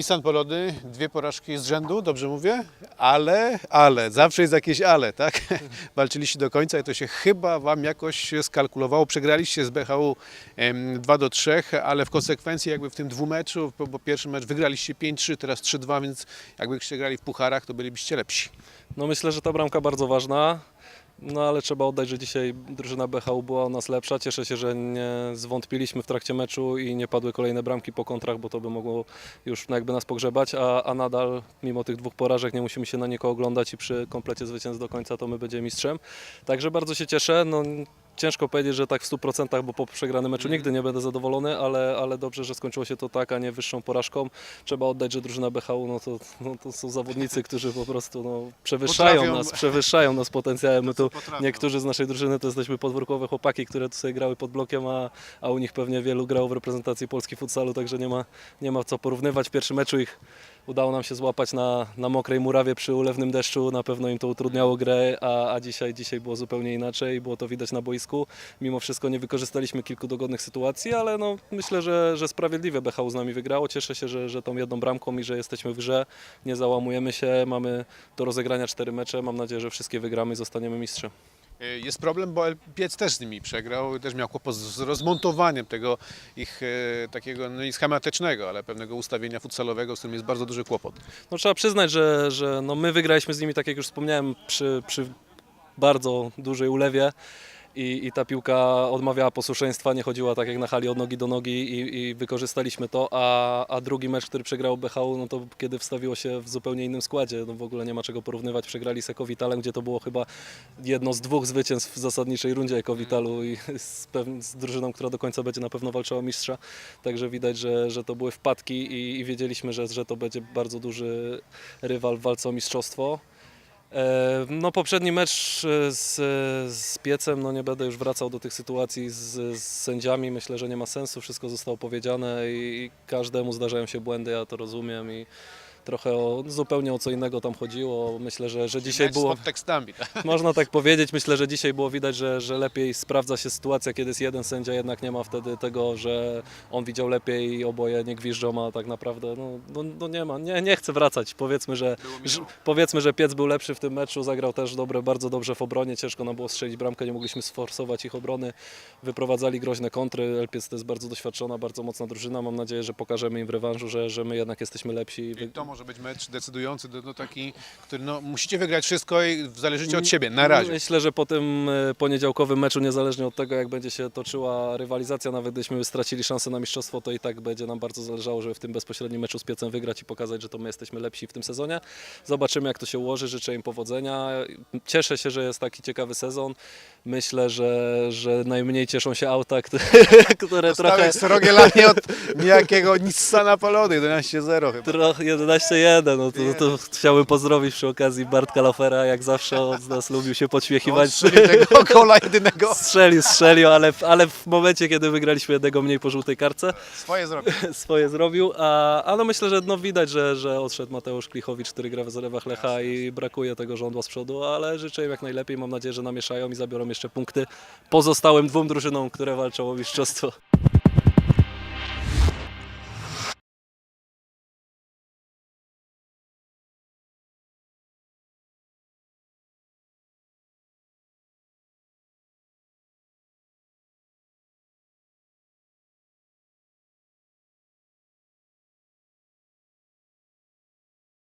Nissan Polody, dwie porażki z rzędu, dobrze mówię? Ale, ale, zawsze jest jakieś ale, tak? Walczyliście do końca i to się chyba Wam jakoś skalkulowało. Przegraliście z BHU em, 2 do 3, ale w konsekwencji jakby w tym dwumeczu, bo pierwszy mecz wygraliście 5-3, teraz 3-2, więc jakbyście grali w pucharach, to bylibyście lepsi. No myślę, że ta bramka bardzo ważna. No ale trzeba oddać, że dzisiaj drużyna BHU była u nas lepsza. Cieszę się, że nie zwątpiliśmy w trakcie meczu i nie padły kolejne bramki po kontrach, bo to by mogło już jakby nas pogrzebać, a, a nadal mimo tych dwóch porażek nie musimy się na nikogo oglądać i przy komplecie zwycięstw do końca to my będziemy mistrzem. Także bardzo się cieszę. No, ciężko powiedzieć, że tak w 100%, bo po przegranym meczu nigdy nie będę zadowolony, ale, ale dobrze, że skończyło się to tak, a nie wyższą porażką. Trzeba oddać, że drużyna BHU no to, no to są zawodnicy, którzy po prostu no, przewyższają Potrafią- nas, przewyższają nas potencjałem. My tu potrafią. niektórzy z naszej drużyny to jesteśmy podwórkowe chłopaki, które tu sobie grały pod blokiem, a, a u nich pewnie wielu grało w reprezentacji Polski futsalu, także nie ma, nie ma co porównywać. W pierwszym meczu ich udało nam się złapać na, na mokrej murawie przy ulewnym deszczu, na pewno im to utrudniało grę, a, a dzisiaj, dzisiaj było zupełnie inaczej, było to widać na boisku. Mimo wszystko nie wykorzystaliśmy kilku dogodnych sytuacji, ale no, myślę, że, że sprawiedliwie BHU z nami wygrało. Cieszę się, że, że tą jedną bramką i że jesteśmy w grze, nie załamujemy się, mamy do rozegrania cztery mecze, mam nadzieję, że wszystkie wygramy i zostaniemy mistrzem. E, Jest problem, bo Piec też z nimi przegrał, też miał kłopot z rozmontowaniem tego ich e, takiego, no nie schematycznego, ale pewnego ustawienia futsalowego, z którym jest bardzo duży kłopot. No, trzeba przyznać, że, że no, my wygraliśmy z nimi, tak jak już wspomniałem, przy, przy bardzo dużej ulewie. I, I ta piłka odmawiała posłuszeństwa, nie chodziła tak jak na hali od nogi do nogi i, i wykorzystaliśmy to, a, a drugi mecz, który przegrał BHU, no to kiedy wstawiło się w zupełnie innym składzie, no w ogóle nie ma czego porównywać, przegrali z Ekowitalem, gdzie to było chyba jedno z dwóch zwycięstw w zasadniczej rundzie Ekowitalu i z, z drużyną, która do końca będzie na pewno walczyła o mistrza, także widać, że, że to były wpadki i, i wiedzieliśmy, że, że to będzie bardzo duży rywal w walce o mistrzostwo. E, No poprzedni mecz e, z, z Piecem, no nie będę już wracał do tych sytuacji z, z sędziami, myślę, że nie ma sensu, wszystko zostało powiedziane i, i każdemu zdarzają się błędy, ja to rozumiem i trochę o, zupełnie o co innego tam chodziło. Myślę, że, że dzisiaj było, Z podtekstami, tak? można tak powiedzieć, myślę, że dzisiaj było widać, że, że lepiej sprawdza się sytuacja, kiedy jest jeden sędzia, jednak nie ma wtedy tego, że on widział lepiej i oboje nie gwiżdżą, a tak naprawdę no, no, no nie ma, nie, nie chcę wracać, powiedzmy, że że, powiedzmy, że Piec był lepszy w tym meczu, zagrał też dobre, bardzo dobrze w obronie, ciężko nam było strzelić bramkę, nie mogliśmy sforsować ich obrony, wyprowadzali groźne kontry, Elpiec to jest bardzo doświadczona, bardzo mocna drużyna, mam nadzieję, że pokażemy im w rewanżu, że, że my jednak jesteśmy lepsi. i to może być mecz decydujący, no, no taki, który no, musicie wygrać wszystko i zależycie od siebie, na razie. Myślę, że po tym e, poniedziałkowym meczu, niezależnie od tego, jak będzie się toczyła rywalizacja, nawet gdybyśmy stracili szansę na mistrzostwo, to i tak będzie nam bardzo zależało, żeby w tym bezpośrednim meczu z Piecem wygrać i pokazać, że to my jesteśmy lepsi w tym sezonie. Zobaczymy, jak to się ułoży. Życzę im powodzenia. Cieszę się, że jest taki ciekawy sezon. Myślę, że, że najmniej cieszą się auta, które, które trochę... Stałeś Srogielanie od niejakiego Nissana Polody, 11-0 chyba. Trochę 11-1, no to, to chciałbym pozdrowić przy okazji Bartka Lafera, jak zawsze z nas lubił się podśmiechiwać. strzelił tego gola jedynego. Strzelił, strzelił, ale, ale w momencie, kiedy wygraliśmy jednego mniej po żółtej kartce, Swoje zrobił. swoje zrobił, a, a no myślę, że no widać, że, że odszedł Mateusz Klichowicz, który gra w rezerwach Lecha i brakuje tego żądła z przodu, ale życzę im jak najlepiej, mam nadzieję, że namieszają i zabiorą jeszcze punkty pozostałym dwóm drużynom, które walczą o mistrzostwo.